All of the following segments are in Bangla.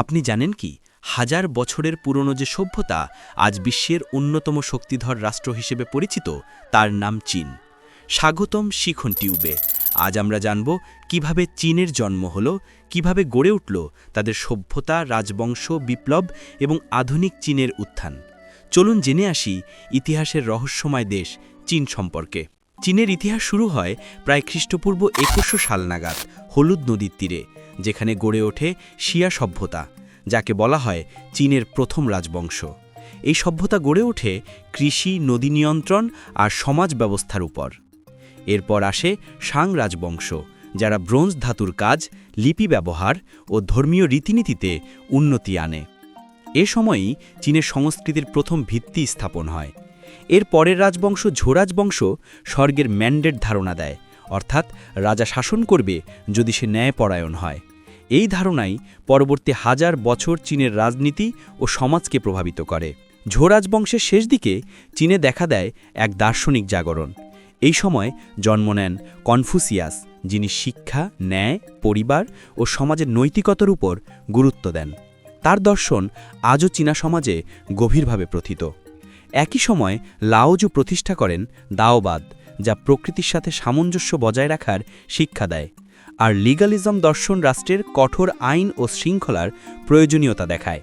আপনি জানেন কি, হাজার বছরের পুরনো যে সভ্যতা, আজ বিশ্বের অন্যতম শক্তিধর রাষ্ট্র হিসেবে পরিচিত, তার নাম চীন। স্বাগতম শিখন টিউবে। আজ আমরা জানব কীভাবে চীনের জন্ম হল, কীভাবে গড়ে উঠল তাদের সভ্যতা, রাজবংশ, বিপ্লব এবং আধুনিক চীনের উত্থান। চলুন জেনে আসি ইতিহাসের রহস্যময় দেশ চীন সম্পর্কে। চীনের ইতিহাস শুরু হয় প্রায় খ্রিস্টপূর্ব একুশশো সাল নাগাদ, হলুদ নদীর তীরে। যেখানে গড়ে ওঠে শিয়া সভ্যতা, যাকে বলা হয় চীনের প্রথম রাজবংশ। এই সভ্যতা গড়ে ওঠে কৃষি, নদী নিয়ন্ত্রণ আর সমাজ ব্যবস্থার উপর। এরপর আসে সাং রাজবংশ, যারা ব্রোঞ্জ ধাতুর কাজ, লিপি ব্যবহার ও ধর্মীয় রীতিনীতিতে উন্নতি আনে। এ সময়ই চীনের সংস্কৃতির প্রথম ভিত্তি স্থাপন হয়। এর পরের রাজবংশ ঝোরাজবংশ স্বর্গের ম্যান্ডেট ধারণা দেয়। অর্থাৎ রাজা শাসন করবে যদি সে ন্যায়পরায়ণ হয়। এই ধারণাই পরবর্তী হাজার বছর চীনের রাজনীতি ও সমাজকে প্রভাবিত করে। ঝোরাজবংশের শেষ দিকে চীনে দেখা দেয় এক দার্শনিক জাগরণ। এই সময় জন্ম নেন কনফুসিয়াস, যিনি শিক্ষা, ন্যায়, পরিবার ও সমাজের নৈতিকতার উপর গুরুত্ব দেন। তার দর্শন আজও চীনা সমাজে গভীরভাবে প্রথিত। একই সময় লাওজু প্রতিষ্ঠা করেন দাওবাদ যা প্রকৃতির সাথে সামঞ্জস্য বজায় রাখার শিক্ষা দেয়, আর লিগালিজম দর্শন রাষ্ট্রের কঠোর আইন ও শৃঙ্খলার প্রয়োজনীয়তা দেখায়।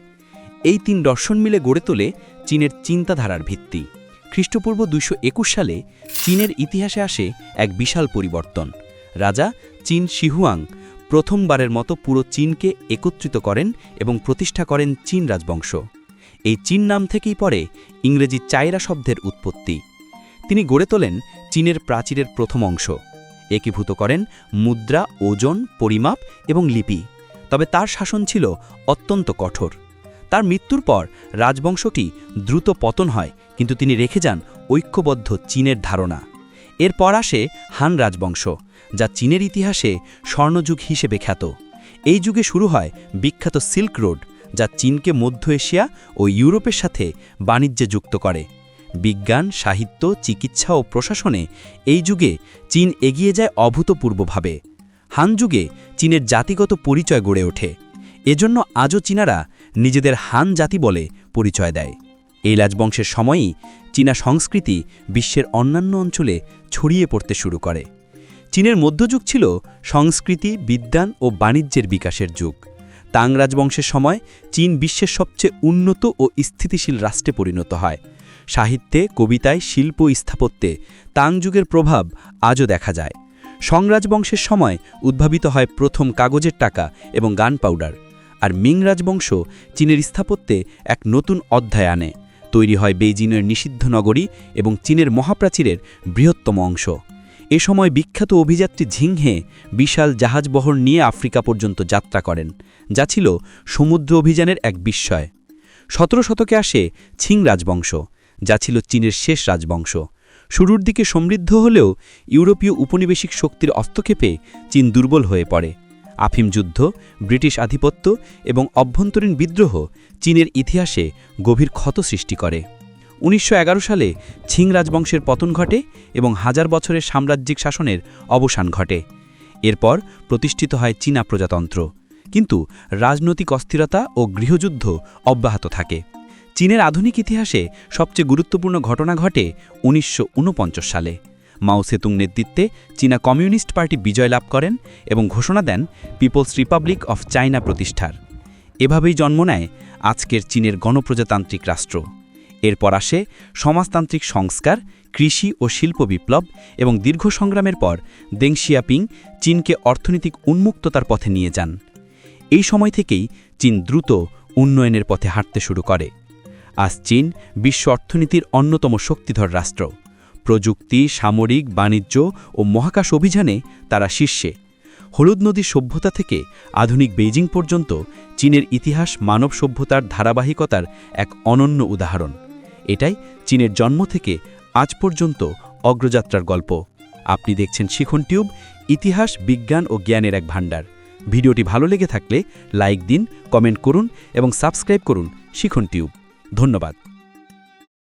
এই তিন দর্শন মিলে গড়ে তোলে চীনের চিন্তাধারার ভিত্তি। খ্রিস্টপূর্ব একুশ সালে চীনের ইতিহাসে আসে এক বিশাল পরিবর্তন। রাজা চীন শিহুয়াং প্রথমবারের মতো পুরো চীনকে একত্রিত করেন এবং প্রতিষ্ঠা করেন চীন রাজবংশ। এই চীন নাম থেকেই পরে ইংরেজি চায়রা শব্দের উৎপত্তি। তিনি গড়ে তোলেন চীনের প্রাচীরের প্রথম অংশ। একীভূত করেন মুদ্রা, ওজন, পরিমাপ এবং লিপি। তবে তার শাসন ছিল অত্যন্ত কঠোর। তার মৃত্যুর পর রাজবংশটি দ্রুত পতন হয়, কিন্তু তিনি রেখে যান ঐক্যবদ্ধ চীনের ধারণা। এরপর আসে হান রাজবংশ, যা চীনের ইতিহাসে স্বর্ণযুগ হিসেবে খ্যাত। এই যুগে শুরু হয় বিখ্যাত সিল্ক রোড, যা চীনকে মধ্য এশিয়া ও ইউরোপের সাথে বাণিজ্যে যুক্ত করে। বিজ্ঞান, সাহিত্য, চিকিৎসা ও প্রশাসনে এই যুগে চীন এগিয়ে যায় অভূতপূর্বভাবে। হান যুগে চীনের জাতিগত পরিচয় গড়ে ওঠে। এজন্য আজও চীনারা নিজেদের হান জাতি বলে পরিচয় দেয়। এই রাজবংশের সময়ই চীনা সংস্কৃতি বিশ্বের অন্যান্য অঞ্চলে ছড়িয়ে পড়তে শুরু করে। চীনের মধ্যযুগ ছিল সংস্কৃতি, বিদ্যান ও বাণিজ্যের বিকাশের যুগ। তাং রাজবংশের সময় চীন বিশ্বের সবচেয়ে উন্নত ও স্থিতিশীল রাষ্ট্রে পরিণত হয়। সাহিত্যে, কবিতায়, শিল্প স্থাপত্যে তাং যুগের প্রভাব আজও দেখা যায়। সংরাজবংশের সময় উদ্ভাবিত হয় প্রথম কাগজের টাকা এবং গান পাউডার, আর মিং রাজবংশ চীনের স্থাপত্যে এক নতুন অধ্যায় আনে। তৈরি হয় বেইজিংয়ের নিষিদ্ধ নগরী এবং চীনের মহাপ্রাচীরের বৃহত্তম অংশ। এ সময় বিখ্যাত অভিযাত্রী ঝিংহে বিশাল জাহাজবহর নিয়ে আফ্রিকা পর্যন্ত যাত্রা করেন, যা ছিল সমুদ্র অভিযানের এক বিস্ময়। সতেরো শতকে আসে ছিং রাজবংশ। যা ছিল চীনের শেষ রাজবংশ। শুরুর দিকে সমৃদ্ধ হলেও ইউরোপীয় উপনিবেশিক শক্তির হস্তক্ষেপে চীন দুর্বল হয়ে পড়ে। আফিম যুদ্ধ, ব্রিটিশ আধিপত্য এবং অভ্যন্তরীণ বিদ্রোহ চীনের ইতিহাসে গভীর ক্ষত সৃষ্টি করে। উনিশশো এগারো সালে ছিং রাজবংশের পতন ঘটে এবং হাজার বছরের সাম্রাজ্যিক শাসনের অবসান ঘটে। এরপর প্রতিষ্ঠিত হয় চীনা প্রজাতন্ত্র। কিন্তু রাজনৈতিক অস্থিরতা ও গৃহযুদ্ধ অব্যাহত থাকে। চীনের আধুনিক ইতিহাসে সবচেয়ে গুরুত্বপূর্ণ ঘটনা ঘটে উনিশশো ঊনপঞ্চাশ সালে। মাও সেতুং নেতৃত্বে চীনা কমিউনিস্ট পার্টি বিজয় লাভ করেন এবং ঘোষণা দেন পিপলস রিপাবলিক অফ চায়না প্রতিষ্ঠার। এভাবেই জন্ম নেয় আজকের চীনের গণপ্রজাতান্ত্রিক রাষ্ট্র। এরপর আসে সমাজতান্ত্রিক সংস্কার, কৃষি ও শিল্প বিপ্লব এবং দীর্ঘ সংগ্রামের পর দেংশিয়াপিং চীনকে অর্থনৈতিক উন্মুক্ততার পথে নিয়ে যান। এই সময় থেকেই চীন দ্রুত উন্নয়নের পথে হাঁটতে শুরু করে। আজ চীন বিশ্ব অর্থনীতির অন্যতম শক্তিধর রাষ্ট্র। প্রযুক্তি, সামরিক, বাণিজ্য ও মহাকাশ অভিযানে তারা শীর্ষে। হলুদ নদীর সভ্যতা থেকে আধুনিক বেইজিং পর্যন্ত চীনের ইতিহাস মানব সভ্যতার ধারাবাহিকতার এক অনন্য উদাহরণ। এটাই চীনের জন্ম থেকে আজ পর্যন্ত অগ্রযাত্রার গল্প। আপনি দেখছেন শিখন টিউব, ইতিহাস, বিজ্ঞান ও জ্ঞানের এক ভাণ্ডার। ভিডিওটি ভালো লেগে থাকলে লাইক দিন, কমেন্ট করুন এবং সাবস্ক্রাইব করুন শিখন টিউব। ধন্যবাদ।